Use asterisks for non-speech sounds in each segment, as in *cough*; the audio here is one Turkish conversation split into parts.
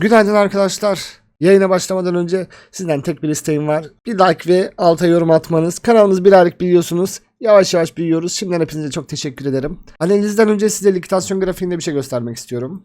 Günaydın arkadaşlar. Yayına başlamadan önce sizden tek bir isteğim var. Bir like ve alta yorum atmanız. Kanalımız bir aylık biliyorsunuz. Yavaş yavaş büyüyoruz. Şimdiden hepinize çok teşekkür ederim. Analizden önce size likitasyon grafiğinde bir şey göstermek istiyorum.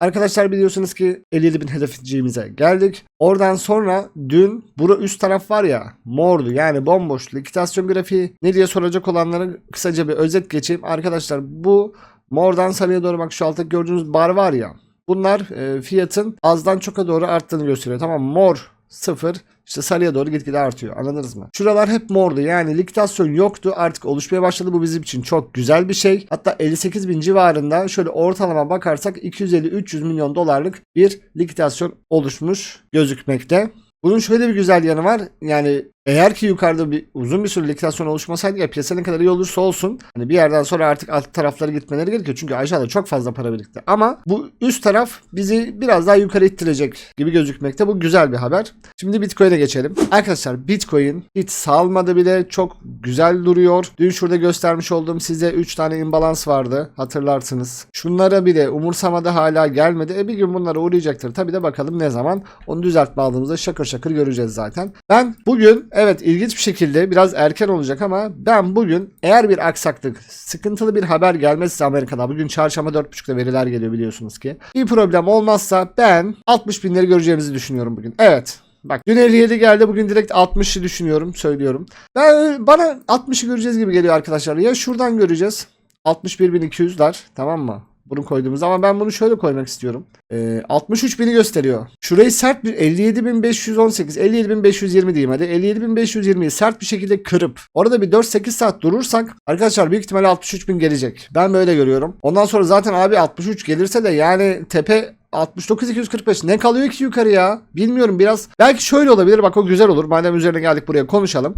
Arkadaşlar biliyorsunuz ki 57 bin hedefciğimize geldik. Oradan sonra dün bura üst taraf var ya mordu yani bomboş likitasyon grafiği ne diye soracak olanlara kısaca bir özet geçeyim. Arkadaşlar bu mordan sarıya doğru bak şu altta gördüğünüz bar var ya bunlar e, fiyatın azdan çoka doğru arttığını gösteriyor. Tamam mor sıfır işte sarıya doğru gitgide artıyor anladınız mı? Şuralar hep mordu yani likitasyon yoktu artık oluşmaya başladı bu bizim için çok güzel bir şey. Hatta 58 bin civarında şöyle ortalama bakarsak 250-300 milyon dolarlık bir likitasyon oluşmuş gözükmekte. Bunun şöyle bir güzel yanı var. Yani eğer ki yukarıda bir uzun bir süre likitasyon oluşmasaydı ya piyasa ne kadar iyi olursa olsun hani bir yerden sonra artık alt taraflara gitmeleri gerekiyor. Çünkü aşağıda çok fazla para birikti. Ama bu üst taraf bizi biraz daha yukarı ittirecek gibi gözükmekte. Bu güzel bir haber. Şimdi Bitcoin'e geçelim. Arkadaşlar Bitcoin hiç salmadı bile. Çok güzel duruyor. Dün şurada göstermiş olduğum size 3 tane imbalans vardı. Hatırlarsınız. Şunlara bile umursamadı hala gelmedi. E bir gün bunlara uğrayacaktır. Tabi de bakalım ne zaman. Onu düzeltme aldığımızda şakır şakır göreceğiz zaten. Ben bugün evet ilginç bir şekilde biraz erken olacak ama ben bugün eğer bir aksaklık, sıkıntılı bir haber gelmezse Amerika'da bugün çarşamba 4.30'da veriler geliyor biliyorsunuz ki. Bir problem olmazsa ben 60 binleri göreceğimizi düşünüyorum bugün. Evet. Bak dün 57 geldi bugün direkt 60'ı düşünüyorum söylüyorum. Ben, bana 60'ı göreceğiz gibi geliyor arkadaşlar. Ya şuradan göreceğiz. 61.200'ler tamam mı? Bunu koyduğumuz ama ben bunu şöyle koymak istiyorum. Ee, 63 bini gösteriyor. Şurayı sert bir 57.518, 57.520 diyeyim hadi. 57.520'yi sert bir şekilde kırıp orada bir 4-8 saat durursak arkadaşlar büyük ihtimalle 63 bin gelecek. Ben böyle görüyorum. Ondan sonra zaten abi 63 gelirse de yani tepe 69 245 ne kalıyor ki yukarı ya? Bilmiyorum biraz. Belki şöyle olabilir bak o güzel olur. Madem üzerine geldik buraya konuşalım.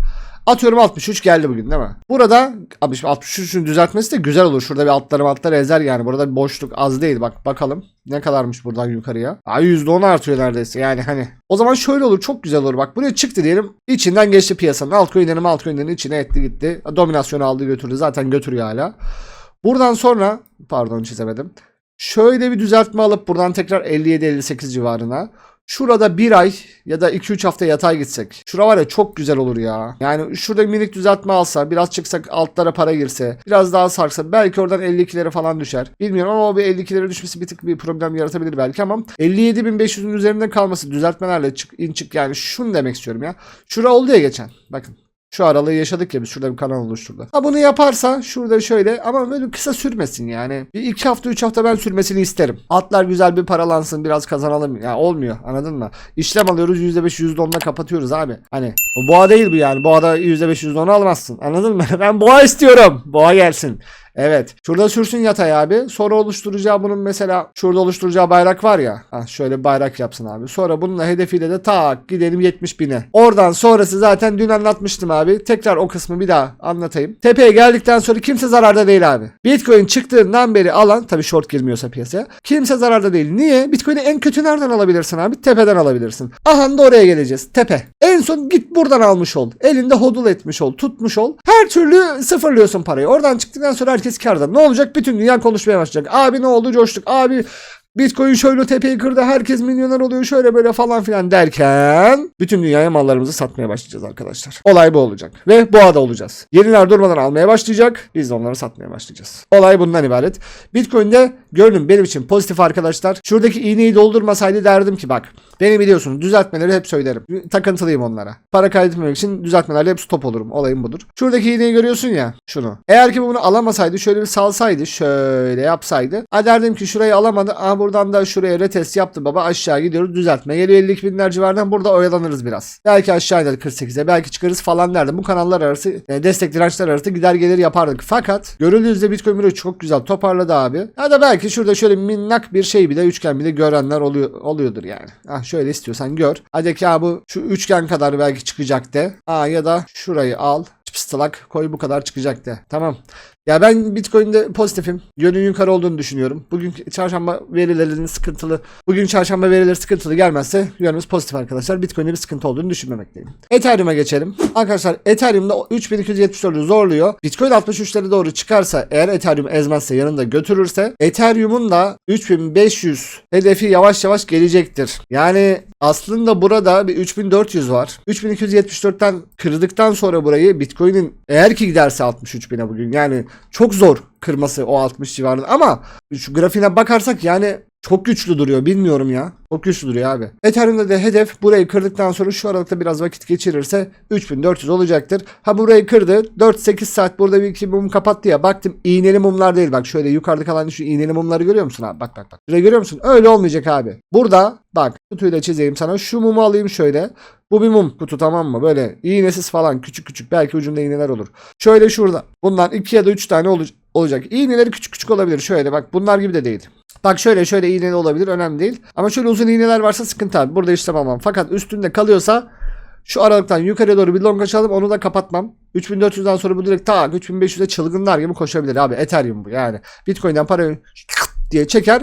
Atıyorum 63 geldi bugün değil mi? Burada abi şimdi 63'ün düzeltmesi de güzel olur. Şurada bir altları altları ezer yani. Burada bir boşluk az değil. Bak bakalım ne kadarmış buradan yukarıya. Aa, %10 artıyor neredeyse yani hani. O zaman şöyle olur çok güzel olur. Bak buraya çıktı diyelim. içinden geçti piyasanın. Altcoin'lerin altcoin'lerin içine etti gitti. Dominasyonu aldı götürdü. Zaten götürüyor hala. Buradan sonra pardon çizemedim. Şöyle bir düzeltme alıp buradan tekrar 57-58 civarına. Şurada bir ay ya da 2-3 hafta yatay gitsek. Şura var ya çok güzel olur ya. Yani şurada minik düzeltme alsa biraz çıksak altlara para girse biraz daha sarksa belki oradan 52'lere falan düşer. Bilmiyorum ama o bir 52'lere düşmesi bir tık bir problem yaratabilir belki ama 57.500'ün üzerinde kalması düzeltmelerle çık in çık yani şunu demek istiyorum ya. Şura oldu ya geçen. Bakın şu aralığı yaşadık ya biz şurada bir kanal oluşturdu. Ha bunu yaparsa şurada şöyle ama böyle kısa sürmesin yani. Bir iki hafta üç hafta ben sürmesini isterim. Atlar güzel bir paralansın biraz kazanalım. Ya yani olmuyor anladın mı? İşlem alıyoruz %5 %10'la kapatıyoruz abi. Hani boğa değil bu yani. Boğada %5 %10'u almazsın. Anladın mı? *laughs* Ben boğa istiyorum. Boğa gelsin. Evet. Şurada sürsün yatay abi. Sonra oluşturacağı bunun mesela şurada oluşturacağı bayrak var ya. Ha, şöyle bir bayrak yapsın abi. Sonra bununla hedefiyle de tak gidelim 70 bine. Oradan sonrası zaten dün anlatmıştım abi. Tekrar o kısmı bir daha anlatayım. Tepeye geldikten sonra kimse zararda değil abi. Bitcoin çıktığından beri alan tabii short girmiyorsa piyasaya. Kimse zararda değil. Niye? Bitcoin'i en kötü nereden alabilirsin abi? Tepeden alabilirsin. Aha da oraya geleceğiz. Tepe. En son git buradan almış ol. Elinde hodul etmiş ol. Tutmuş ol. Her türlü sıfırlıyorsun parayı. Oradan çıktıktan sonra herkes karda. Ne olacak? Bütün dünya konuşmaya başlayacak. Abi ne oldu? Coştuk. Abi Bitcoin şöyle tepeyi kırdı. Herkes milyoner oluyor. Şöyle böyle falan filan derken bütün dünyaya mallarımızı satmaya başlayacağız arkadaşlar. Olay bu olacak. Ve boğada olacağız. Yeniler durmadan almaya başlayacak. Biz de onları satmaya başlayacağız. Olay bundan ibaret. Bitcoin'de görünüm benim için pozitif arkadaşlar. Şuradaki iğneyi doldurmasaydı derdim ki bak beni biliyorsunuz düzeltmeleri hep söylerim. Takıntılıyım onlara. Para kaybetmemek için düzeltmelerle hep stop olurum. Olayım budur. Şuradaki iğneyi görüyorsun ya şunu. Eğer ki bunu alamasaydı şöyle bir salsaydı şöyle yapsaydı. Ha derdim ki şurayı alamadı. Aha buradan da şuraya retest yaptı baba aşağı gidiyoruz düzeltme. Geliyor 52 binler civarından burada oyalanırız biraz. Belki aşağı iner 48'e belki çıkarız falan derdim. Bu kanallar arası yani destek dirençler arası gider gelir yapardık. Fakat görüldüğü üzere Bitcoin Miro çok güzel toparladı abi. Ya da belki şurada şöyle minnak bir şey bile üçgen bile görenler oluyor, oluyordur yani. Ah şöyle istiyorsan gör. Hadi ki abi şu üçgen kadar belki çıkacak de. Aa ya da şurayı al pıstalak koy bu kadar çıkacak de. Tamam. Ya ben Bitcoin'de pozitifim. Yönün yukarı olduğunu düşünüyorum. Bugün çarşamba verilerinin sıkıntılı, bugün çarşamba verileri sıkıntılı gelmezse yönümüz pozitif arkadaşlar. Bitcoin'de bir sıkıntı olduğunu düşünmemekteyim. Ethereum'a geçelim. Arkadaşlar Ethereum'da 3274'ü zorluyor. Bitcoin 63'lere doğru çıkarsa eğer Ethereum ezmezse yanında götürürse Ethereum'un da 3500 hedefi yavaş yavaş gelecektir. Yani aslında burada bir 3400 var. 3274'ten kırdıktan sonra burayı Bitcoin'in eğer ki giderse 63.000'e bugün yani çok zor kırması o 60 civarında ama şu grafiğine bakarsak yani çok güçlü duruyor bilmiyorum ya. Çok güçlü duruyor abi. Ethereum'da da hedef burayı kırdıktan sonra şu aralıkta biraz vakit geçirirse 3400 olacaktır. Ha burayı kırdı. 4-8 saat burada bir iki mum kapattı ya. Baktım iğneli mumlar değil. Bak şöyle yukarıda kalan şu iğneli mumları görüyor musun abi? Bak bak bak. Şurayı görüyor musun? Öyle olmayacak abi. Burada bak kutuyla çizeyim sana. Şu mumu alayım şöyle. Bu bir mum kutu tamam mı? Böyle iğnesiz falan küçük küçük. Belki ucunda iğneler olur. Şöyle şurada. Bunlar 2 ya da 3 tane olacak olacak. İğneleri küçük küçük olabilir. Şöyle bak bunlar gibi de değil. Bak şöyle şöyle iğneli olabilir önemli değil. Ama şöyle uzun iğneler varsa sıkıntı abi. Burada işlem almam. Fakat üstünde kalıyorsa şu aralıktan yukarıya doğru bir long açalım onu da kapatmam. 3400'den sonra bu direkt tak 3500'e çılgınlar gibi koşabilir abi. Ethereum bu yani. Bitcoin'den para diye çeker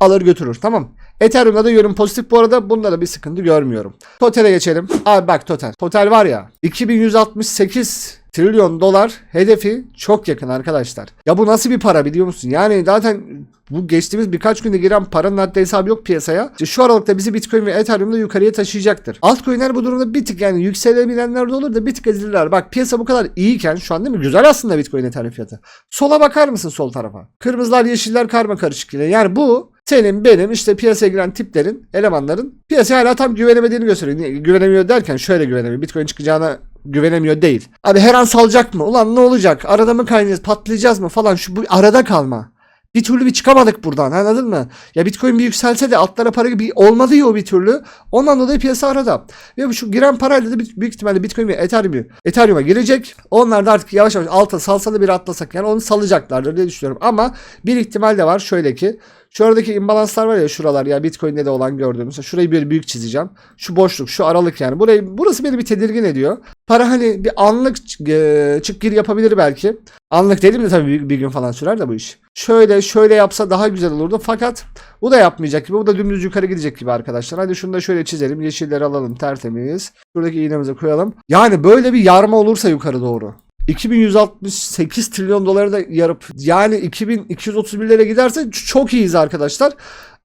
alır götürür tamam. Ethereum'da da yorum pozitif bu arada. Bunda da bir sıkıntı görmüyorum. Total'e geçelim. Abi bak Total. Total var ya 2168 trilyon dolar hedefi çok yakın arkadaşlar. Ya bu nasıl bir para biliyor musun? Yani zaten bu geçtiğimiz birkaç günde giren paranın haddi hesabı yok piyasaya. İşte şu aralıkta bizi Bitcoin ve Ethereum'da yukarıya taşıyacaktır. Altcoin'ler bu durumda bir tık yani yükselebilenler de olur da bir tık ezilirler. Bak piyasa bu kadar iyiyken şu an değil mi? Güzel aslında Bitcoin Ethereum fiyatı. Sola bakar mısın sol tarafa? Kırmızılar yeşiller karma karışık yine. Yani bu senin benim işte piyasaya giren tiplerin, elemanların piyasaya hala tam güvenemediğini gösteriyor. Güvenemiyor derken şöyle güvenemiyor. Bitcoin çıkacağına güvenemiyor değil. Abi her an salacak mı? Ulan ne olacak? Arada mı kaynayacağız? Patlayacağız mı falan? Şu bu arada kalma. Bir türlü bir çıkamadık buradan anladın mı? Ya Bitcoin bir yükselse de altlara para gibi olmadı ya o bir türlü. Ondan dolayı piyasa arada. Ve şu giren parayla da büyük ihtimalle Bitcoin ve Ethereum, Ethereum'a girecek. Onlar da artık yavaş yavaş alta salsa da bir atlasak yani onu salacaklardır diye düşünüyorum. Ama bir ihtimal de var şöyle ki Şuradaki imbalanslar var ya şuralar ya Bitcoin'de de olan gördüğümüz. Şurayı böyle büyük çizeceğim. Şu boşluk, şu aralık yani. Burayı burası beni bir tedirgin ediyor. Para hani bir anlık e, çık gir yapabilir belki. Anlık dedim de tabii bir, bir gün falan sürer de bu iş. Şöyle şöyle yapsa daha güzel olurdu. Fakat bu da yapmayacak gibi. Bu da dümdüz yukarı gidecek gibi arkadaşlar. Hadi şunu da şöyle çizelim. Yeşilleri alalım tertemiz. Şuradaki iğnemizi koyalım. Yani böyle bir yarma olursa yukarı doğru. 2168 trilyon doları da yarıp yani 2231'lere giderse çok iyiyiz arkadaşlar.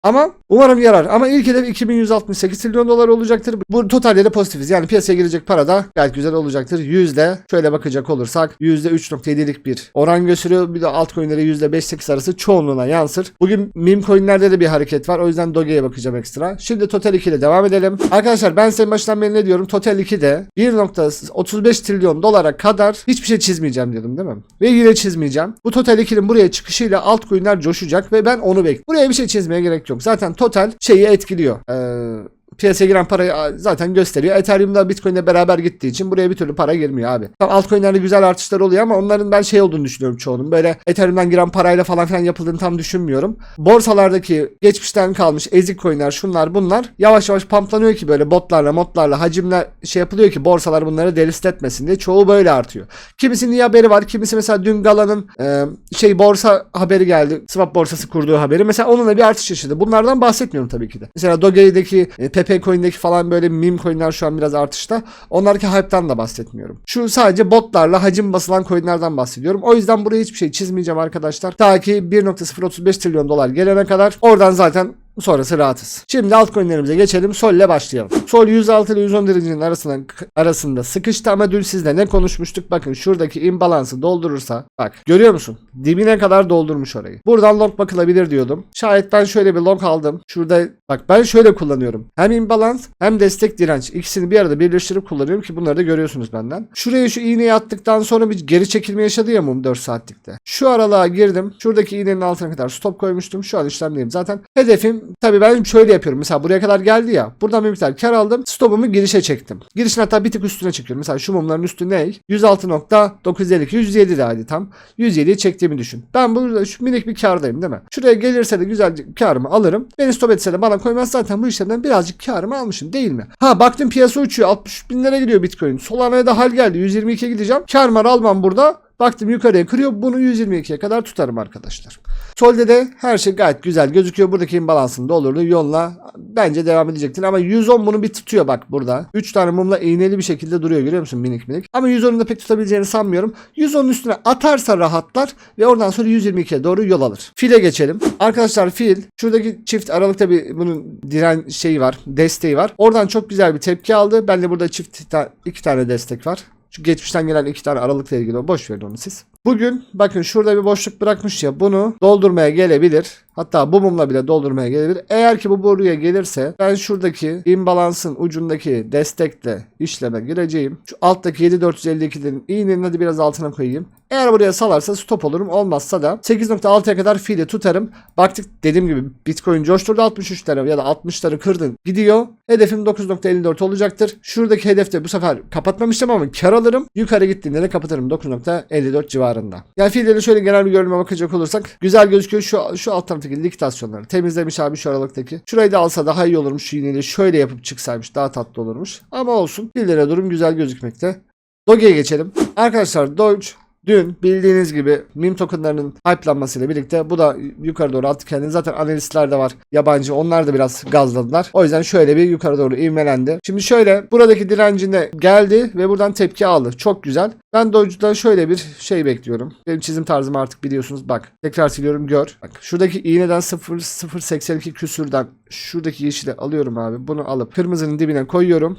Ama umarım yarar. Ama ilk hedef 2168 trilyon dolar olacaktır. Bu totalde de pozitifiz. Yani piyasaya girecek para da gayet güzel olacaktır. Yüzde şöyle bakacak olursak yüzde 3.7'lik bir oran gösteriyor. Bir de altcoin'lere yüzde 5-8 arası çoğunluğuna yansır. Bugün meme coin'lerde de bir hareket var. O yüzden Doge'ye bakacağım ekstra. Şimdi Total 2 ile devam edelim. Arkadaşlar ben senin başından beri ne diyorum? Total 2'de 1.35 trilyon dolara kadar hiçbir şey çizmeyeceğim diyordum değil mi? Ve yine çizmeyeceğim. Bu Total 2'nin buraya çıkışıyla altcoin'ler coşacak ve ben onu bekliyorum. Buraya bir şey çizmeye gerek yok. Zaten total şeyi etkiliyor. Ee, piyasaya giren parayı zaten gösteriyor. Ethereum'da Bitcoin'le beraber gittiği için buraya bir türlü para girmiyor abi. Tam altcoin'lerde güzel artışlar oluyor ama onların ben şey olduğunu düşünüyorum çoğunun. Böyle Ethereum'dan giren parayla falan filan yapıldığını tam düşünmüyorum. Borsalardaki geçmişten kalmış ezik coin'ler şunlar bunlar yavaş yavaş pamplanıyor ki böyle botlarla modlarla hacimler şey yapılıyor ki borsalar bunları delist etmesin diye. Çoğu böyle artıyor. Kimisinin iyi haberi var. Kimisi mesela dün Gala'nın e, şey borsa haberi geldi. Swap borsası kurduğu haberi. Mesela onunla bir artış yaşadı. Bunlardan bahsetmiyorum tabii ki de. Mesela Doge'deki e, Pepe Coin'deki falan böyle meme coin'ler şu an biraz artışta. Onlardaki hype'tan da bahsetmiyorum. Şu sadece botlarla hacim basılan coin'lerden bahsediyorum. O yüzden buraya hiçbir şey çizmeyeceğim arkadaşlar. Ta ki 1.035 trilyon dolar gelene kadar oradan zaten Sonrası rahatız. Şimdi altcoin'lerimize geçelim. Sol ile başlayalım. Sol 106 ile 110 derecenin arasında, arasında sıkıştı ama dün sizle ne konuşmuştuk? Bakın şuradaki imbalansı doldurursa bak görüyor musun? Dibine kadar doldurmuş orayı. Buradan long bakılabilir diyordum. Şayet ben şöyle bir long aldım. Şurada bak ben şöyle kullanıyorum. Hem imbalans hem destek direnç. İkisini bir arada birleştirip kullanıyorum ki bunları da görüyorsunuz benden. Şuraya şu iğneyi attıktan sonra bir geri çekilme yaşadı ya mum 4 saatlikte. Şu aralığa girdim. Şuradaki iğnenin altına kadar stop koymuştum. Şu an işlemdeyim. Zaten hedefim Tabii ben şöyle yapıyorum. Mesela buraya kadar geldi ya. Buradan bir miktar kar aldım. Stopumu girişe çektim. Girişin hatta bir tık üstüne çekiyorum. Mesela şu mumların üstü ne? 106.952 107 de hadi tam. 107'yi çektiğimi düşün. Ben burada şu minik bir kardayım değil mi? Şuraya gelirse de güzel karımı alırım. Beni stop etse de bana koymaz zaten bu işlemden birazcık karımı almışım değil mi? Ha baktım piyasa uçuyor. 60 binlere gidiyor Bitcoin. Solana'ya da hal geldi. 122'ye gideceğim. Kar mar almam burada. Baktım yukarıya kırıyor. Bunu 122'ye kadar tutarım arkadaşlar. Solde de her şey gayet güzel gözüküyor. Buradaki imbalansın doldurduğu yolla bence devam edecektir. Ama 110 bunu bir tutuyor bak burada. 3 tane mumla iğneli bir şekilde duruyor görüyor musun minik minik. Ama 110'un da pek tutabileceğini sanmıyorum. 110'un üstüne atarsa rahatlar ve oradan sonra 122'ye doğru yol alır. File geçelim. Arkadaşlar fil şuradaki çift aralıkta bir bunun diren şeyi var. Desteği var. Oradan çok güzel bir tepki aldı. Ben de burada çift iki tane destek var. Şu geçmişten gelen iki tane aralıkla ilgili o. Boş verin onu siz. Bugün bakın şurada bir boşluk bırakmış ya bunu doldurmaya gelebilir. Hatta bu mumla bile doldurmaya gelebilir. Eğer ki bu buraya gelirse ben şuradaki imbalansın ucundaki destekle işleme gireceğim. Şu alttaki 7452'lerin iğnenin hadi biraz altına koyayım. Eğer buraya salarsa stop olurum. Olmazsa da 8.6'ya kadar fili tutarım. Baktık dediğim gibi Bitcoin coşturdu 63'lere ya da 60'ları kırdın. Gidiyor. Hedefim 9.54 olacaktır. Şuradaki hedefte bu sefer kapatmamıştım ama kar alırım. Yukarı gittiğinde de kapatırım 9.54 civarında. Yani fiilleri şöyle genel bir görünüme bakacak olursak güzel gözüküyor. Şu, şu alt taraftaki likitasyonları temizlemiş abi şu aralıktaki. Şurayı da alsa daha iyi olurmuş. Şu iğneyi şöyle yapıp çıksaymış daha tatlı olurmuş. Ama olsun. Fiillere durum güzel gözükmekte. Doge'ye geçelim. Arkadaşlar Doge Dün bildiğiniz gibi meme tokenlarının hype'lanmasıyla birlikte bu da yukarı doğru attı kendini. Zaten analistler de var yabancı. Onlar da biraz gazladılar. O yüzden şöyle bir yukarı doğru ivmelendi. Şimdi şöyle buradaki direncine geldi ve buradan tepki aldı. Çok güzel. Ben Doge'da şöyle bir şey bekliyorum. Benim çizim tarzımı artık biliyorsunuz. Bak tekrar siliyorum gör. Bak şuradaki iğneden 0 0.82 küsürden şuradaki yeşili alıyorum abi. Bunu alıp kırmızının dibine koyuyorum.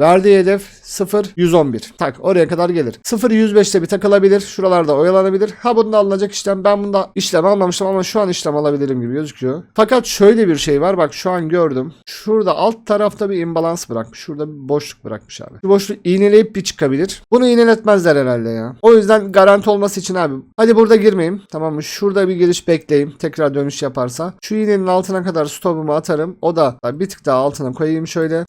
Verdiği hedef 0 111. Tak oraya kadar gelir. 0 105'te bir takılabilir. Şuralarda oyalanabilir. Ha bunda alınacak işlem. Ben bunda işlem almamıştım ama şu an işlem alabilirim gibi gözüküyor. Fakat şöyle bir şey var. Bak şu an gördüm. Şurada alt tarafta bir imbalans bırakmış. Şurada bir boşluk bırakmış abi. Şu boşluğu iğneleyip bir çıkabilir. Bunu iğneletmezler herhalde ya. O yüzden garanti olması için abi. Hadi burada girmeyeyim. Tamam mı? Şurada bir giriş bekleyeyim. Tekrar dönüş yaparsa. Şu iğnenin altına kadar stopumu atarım. O da bir tık daha altına koyayım şöyle.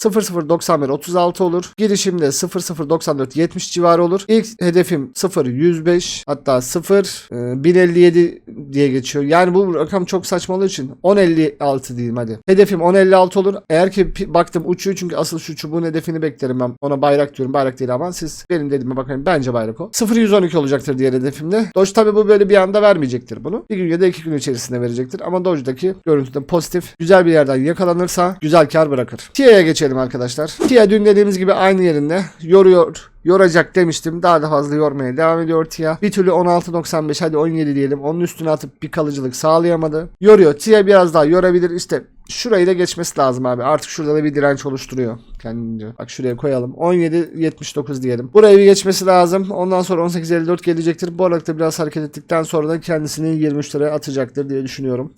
0091 36 olur. Girişimde 0094 70 civarı olur. İlk hedefim 0 105 hatta 0 e, 1057 diye geçiyor. Yani bu rakam çok saçmalığı için 1056 diyeyim hadi. Hedefim 1056 olur. Eğer ki baktım uçuyor çünkü asıl şu çubuğun hedefini beklerim ben. Ona bayrak diyorum. Bayrak değil ama siz benim dediğime bakın. Bence bayrak o. 0112 olacaktır diğer hedefimde. Doge tabi bu böyle bir anda vermeyecektir bunu. Bir gün ya da iki gün içerisinde verecektir. Ama Doge'daki görüntüde pozitif. Güzel bir yerden yakalanırsa güzel kar bırakır. TIA'ya geçelim arkadaşlar. TIA dün dediğimiz gibi aynı yerinde yoruyor. Yoracak demiştim. Daha da fazla yormaya devam ediyor TIA. Bir türlü 16.95 hadi 17 diyelim. Onun üstüne atıp bir kalıcılık sağlayamadı. Yoruyor. TIA biraz daha yorabilir. İşte şurayı da geçmesi lazım abi. Artık şurada da bir direnç oluşturuyor kendince. Bak şuraya koyalım. 17.79 diyelim. Burayı bir geçmesi lazım. Ondan sonra 18.54 gelecektir. Bu aralıkta biraz hareket ettikten sonra da kendisini 23 liraya atacaktır diye düşünüyorum.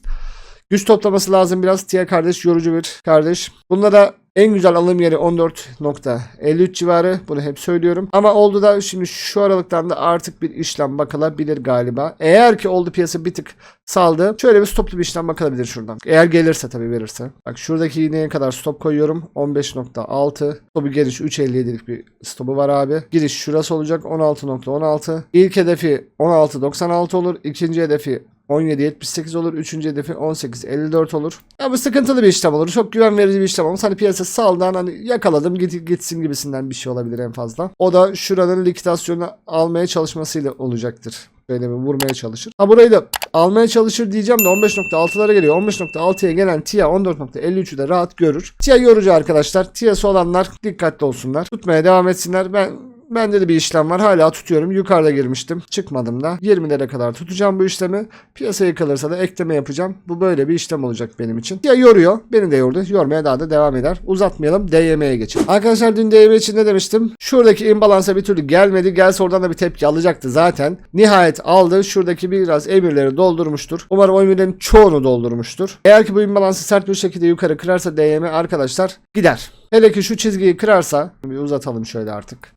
Güç toplaması lazım biraz. Tia kardeş yorucu bir kardeş. Bunlara en güzel alım yeri 14.53 civarı. Bunu hep söylüyorum. Ama oldu da şimdi şu aralıktan da artık bir işlem bakılabilir galiba. Eğer ki oldu piyasa bir tık saldı. Şöyle bir stoplu bir işlem bakılabilir şuradan. Eğer gelirse tabii verirse. Bak şuradaki iğneye kadar stop koyuyorum. 15.6. Stopu geliş 3.57'lik bir stopu var abi. Giriş şurası olacak 16.16. İlk hedefi 16.96 olur. İkinci hedefi 17.78 olur. Üçüncü hedefi 18.54 olur. Ya bu sıkıntılı bir işlem olur. Çok güven verici bir işlem olmaz. Hani piyasa saldan hani yakaladım git, gitsin gibisinden bir şey olabilir en fazla. O da şuranın likitasyonu almaya çalışmasıyla olacaktır. Böyle bir vurmaya çalışır. Ha burayı da almaya çalışır diyeceğim de 15.6'lara geliyor. 15.6'ya gelen TIA 14.53'ü de rahat görür. TIA yorucu arkadaşlar. TIA'sı olanlar dikkatli olsunlar. Tutmaya devam etsinler. Ben Bende de bir işlem var. Hala tutuyorum. Yukarıda girmiştim. Çıkmadım da. 20'lere kadar tutacağım bu işlemi. Piyasaya kalırsa da ekleme yapacağım. Bu böyle bir işlem olacak benim için. Ya yoruyor. Beni de yordu. Yormaya daha da devam eder. Uzatmayalım. DYM'ye geçelim. Arkadaşlar dün DYM için ne demiştim? Şuradaki imbalansa bir türlü gelmedi. Gelse oradan da bir tepki alacaktı zaten. Nihayet aldı. Şuradaki biraz emirleri doldurmuştur. Umarım o emirlerin çoğunu doldurmuştur. Eğer ki bu imbalansı sert bir şekilde yukarı kırarsa DYM arkadaşlar gider. Hele ki şu çizgiyi kırarsa bir uzatalım şöyle artık.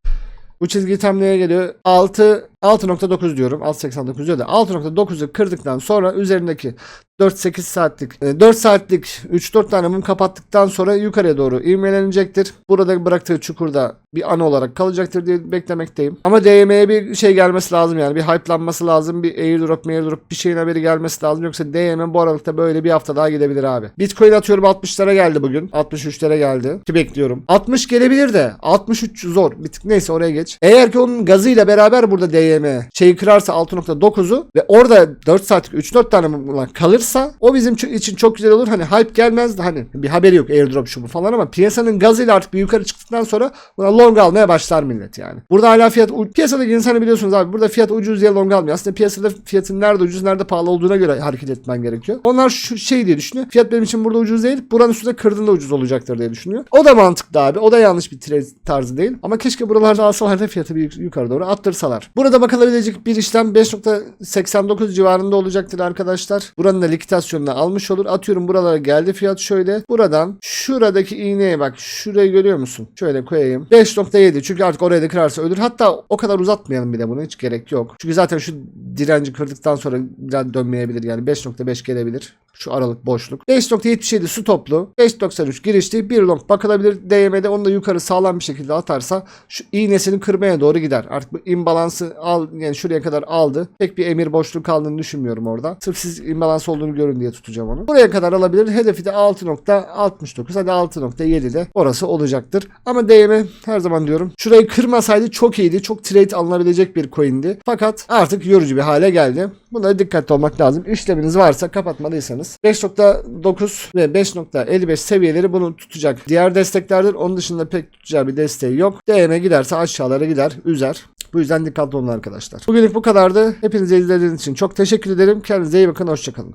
Bu çizgi tam neye geliyor? 6 6.9 diyorum. 6.89 diyor da 6.9'u kırdıktan sonra üzerindeki 4-8 saatlik e, 4 saatlik 3-4 tane mum kapattıktan sonra yukarıya doğru ivmelenecektir. Burada bıraktığı çukurda bir an olarak kalacaktır diye beklemekteyim. Ama DM'ye bir şey gelmesi lazım yani. Bir hype'lanması lazım. Bir airdrop, airdrop bir şeyin haberi gelmesi lazım. Yoksa DM bu aralıkta böyle bir hafta daha gidebilir abi. Bitcoin atıyorum 60'lara geldi bugün. 63'lere geldi. Ki bekliyorum. 60 gelebilir de 63 zor. Bir tık neyse oraya geç. Eğer ki onun gazıyla beraber burada DM DM şeyi kırarsa 6.9'u ve orada 4 saatlik 3-4 tane mumla kalırsa o bizim için çok güzel olur. Hani hype gelmez de hani bir haberi yok airdrop şu bu falan ama piyasanın gazıyla artık bir yukarı çıktıktan sonra buna long almaya başlar millet yani. Burada hala fiyat piyasadaki insanı biliyorsunuz abi burada fiyat ucuz diye long almıyor. Aslında piyasada fiyatın nerede ucuz nerede pahalı olduğuna göre hareket etmen gerekiyor. Onlar şu şey diye düşünüyor. Fiyat benim için burada ucuz değil. Buranın üstünde kırdığında ucuz olacaktır diye düşünüyor. O da mantıklı abi. O da yanlış bir tarzı değil. Ama keşke buralarda alsalar da fiyatı bir yukarı doğru attırsalar. Burada bakılabilecek bir işlem 5.89 civarında olacaktır arkadaşlar. Buranın da likitasyonunu almış olur. Atıyorum buralara geldi fiyat şöyle. Buradan şuradaki iğneye bak. Şurayı görüyor musun? Şöyle koyayım. 5.7 çünkü artık oraya da kırarsa ölür. Hatta o kadar uzatmayalım bile bunu. Hiç gerek yok. Çünkü zaten şu direnci kırdıktan sonra biraz dönmeyebilir. Yani 5.5 gelebilir. Şu aralık boşluk. 5.77 stoplu. 5.93 girişli. Bir long bakılabilir. DM'de onu da yukarı sağlam bir şekilde atarsa şu iğnesini kırmaya doğru gider. Artık bu imbalansı al yani şuraya kadar aldı. Pek bir emir boşluğu kaldığını düşünmüyorum orada. Sırf siz imbalans olduğunu görün diye tutacağım onu. Buraya kadar alabilir. Hedefi de 6.69 hadi 6.7 de orası olacaktır. Ama DM her zaman diyorum. Şurayı kırmasaydı çok iyiydi. Çok trade alınabilecek bir coin'di. Fakat artık yorucu bir hale geldi. Buna dikkatli olmak lazım. İşleminiz varsa kapatmalıysanız 5.9 ve 5.55 seviyeleri bunu tutacak. Diğer desteklerdir. Onun dışında pek tutacağı bir desteği yok. DM giderse aşağılara gider, üzer. Bu yüzden dikkatli olun arkadaşlar. Bugünlük bu kadardı. Hepinize izlediğiniz için çok teşekkür ederim. Kendinize iyi bakın. Hoşçakalın.